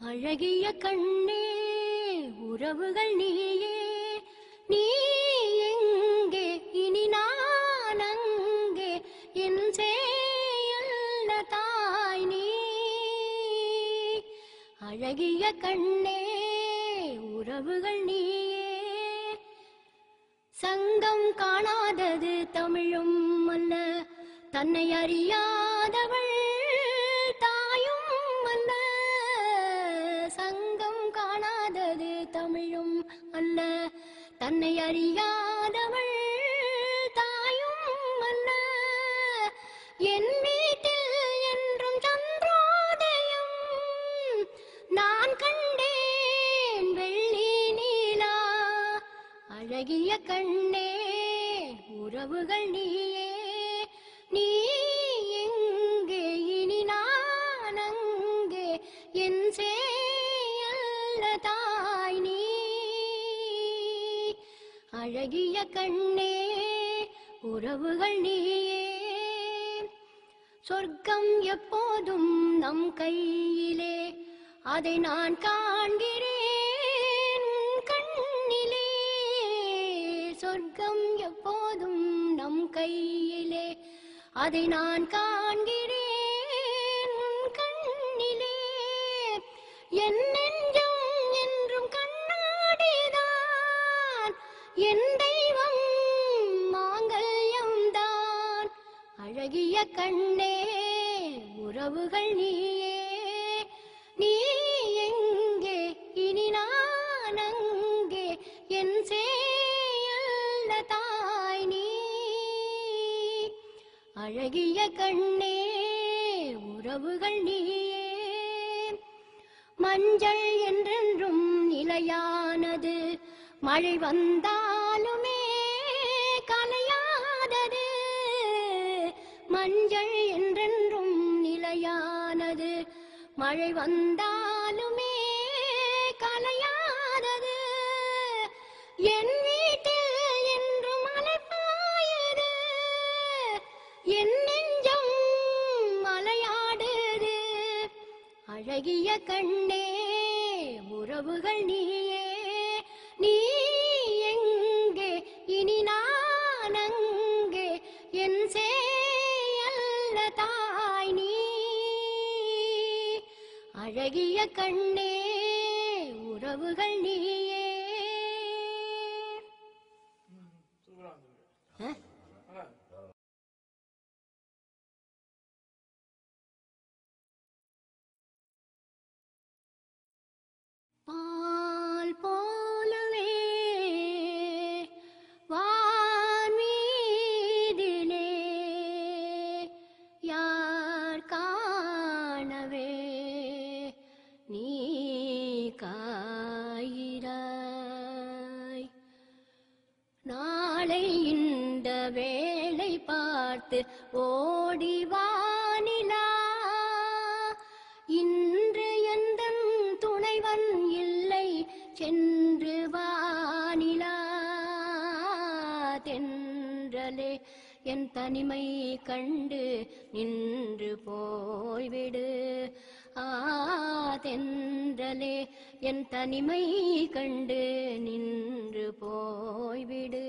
அழகிய கண்ணே உறவுகள் நீயே. நீ எங்கே? இனி நான் அங்கே. என் சேயல்ல தாய் நீ. அழகிய கண்ணே உறவுகள் நீயே. சங்கம் காணாதது தமிழும் அல்ல. தன்னை அறியாதவள் அறியாதது தமிழும் அல்ல. தன்னை அறியாதவள் தாயும் அல்ல. என் வீட்டில் என்றும் சந்திரோதயம் நான் கண்டேன் வெள்ளி நீலா. அழகிய கண்ணே உறவுகள் நீயே. நீ அழகிய கண்ணே உறவுகள் நீயே. சொர்க்கம் எப்போதும் நம் கையிலே அதை நான் காண்கிறேன் கண்ணிலே. சொர்க்கம் எப்போதும் நம் கையிலே அதை நான் காண்கிறேன் கண்ணிலே. என்ன என் தெய்வம் மாங்கல்யம் தான் அழகிய கண்ணே உறவுகள் நீயே. நீ எங்கே இனி நான் அங்கே. என் சேயல்ல தாய் நீ. அழகிய கண்ணே உறவுகள் நீயே. மஞ்சள் என்றென்றும் நிலையானது. மழை வந்தாலுமே கலையாதது மஞ்சள் என்றென்றும் நிலையானது. மழை வந்தாலுமே கலையாதது என் வீட்டில் என்றும் மழை பாயுது என் நெஞ்சம் மலையாடுது. அழகிய கண்ணே உறவுகள் நீயே. நீ எங்கே? இனி நான் அங்கே. என் சேயல்ல தாய் நீ. அழகிய கண்ணே உறவுகள் நீயே. பார்த்து ஓடிவானிலா இன்று எந்த துணைவன் இல்லை? சென்று வானிலா தென்றலே என் தனிமை கண்டு நின்று போய்விடு. ஆ தென்றலே என் தனிமை கண்டு நின்று போய்விடு.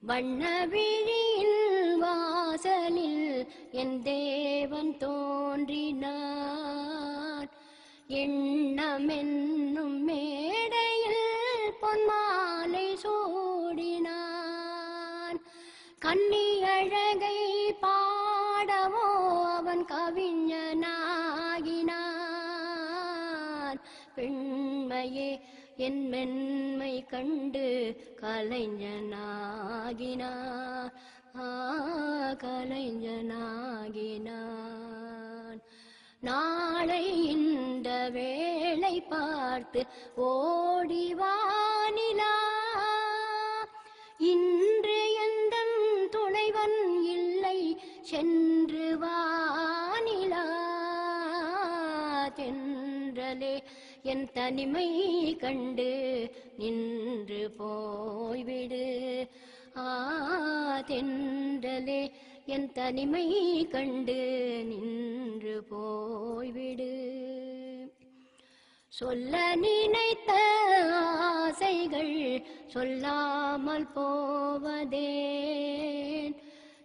வண்ண வண்ணவிழியின் வாசலில் என் தேவன் தோன்றினார். எண்ணமென்னும் மேடையில் பொன்மாலை சூடினான் கன்னி அழகை பாடவோ அவன் கவிஞனாகினான் பெண்மையே என் மென்மை கண்டு கலைஞனாகினார். கலைஞனாகினான் நாளை இந்த வேளை பார்த்து ஓடிவானிலா இன்று எந்த துணைவன் இல்லை சென்று வானிலா தென்றலே என் தனிமை கண்டு நின்று போய்விடு. ஆ தென்றலே என் தனிமை கண்டு நின்று போய்விடு. சொல்ல நினைத்த ஆசைகள் சொல்லாமல் போவதேன்.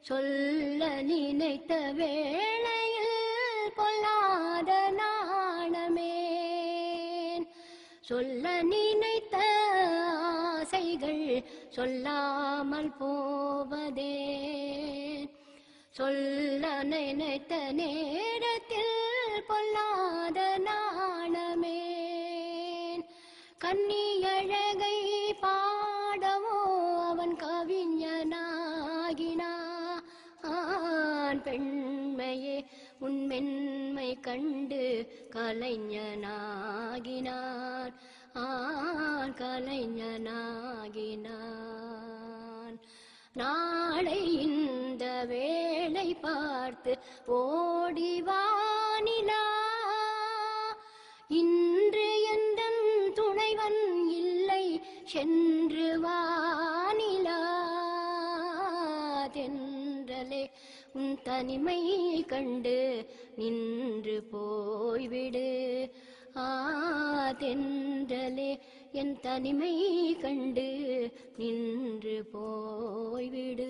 சொல்ல நினைத்த வேளையில் பொல்லாத நாணமேன் சொல்ல நினைத்த ஆசைகள் சொல்லாமல் போவதே. சொல்ல நினைத்த நேரத்தில் பொல்லாத நாணமேன். கன்னியழகை பாடவோ அவன் கவிஞனாகினான் பெண்மையே உன் மென்மை கண்டு கலைஞனாகினான். ஆன் கலைஞனாகினான். நாளை இந்த வேளை பார்த்து ஓடிவானிலா இன்று எந்த துணைவன் இல்லை சென்று வானிலா. தென்றலே உன் தனிமை கண்டு நின்று போய்விடு. ஆ தென் தென்றலே என் தனிமை கண்டு நின்று போய்விடு.